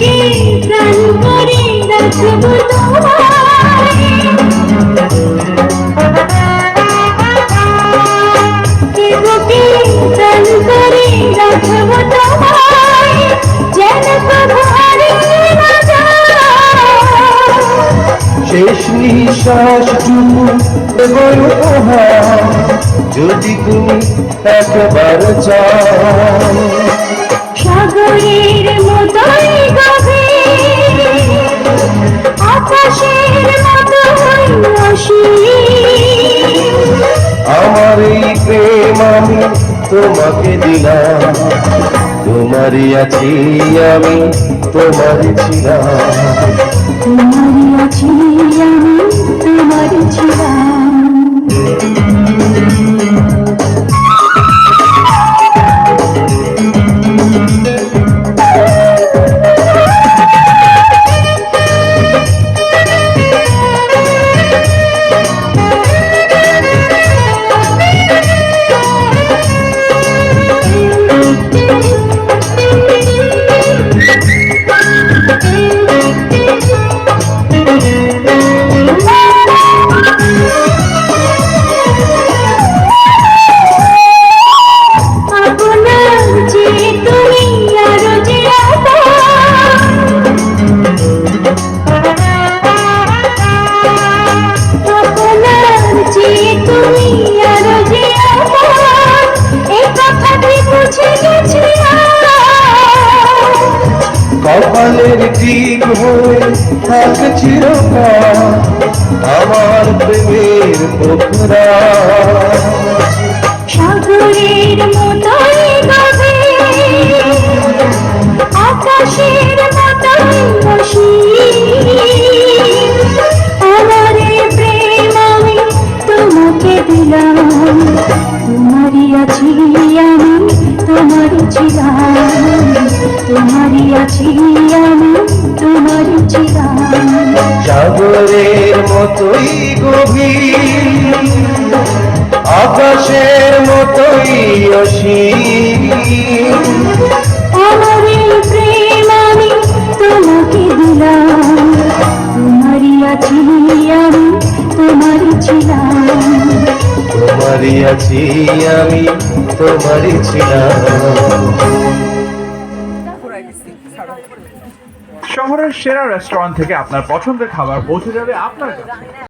বুকে প্রাণ করে রাখব তোমায় বুকে প্রাণ করে রাখব যদি তুমি একবার চাও। আমার এই প্রেম আমি তোমাকে দিলাম। তোমারই আছি আমি, তোমারই ছিলাম। তোমারই আছি আমি, তোমারই ছিলাম। কপালের দিক হয়ে থাক আমার প্রেমের পোখরা দিলাম আছি আমি তোমারই ছিলাম। তোমারই আছি আমি তোমারই ছিলাম সাগরের মতোই গভীর আকাশের মতোই অসীম। আমার প্রেম আমি তোমাকে দিলাম। তোমারই আছি আমি তোমারই ছিলাম তোমারই আছি আমি তোমারই ছিলাম শহরের সেরা রেস্টুরেন্ট থেকে আপনার পছন্দের খাবার পৌঁছে যাবে আপনার কাছে।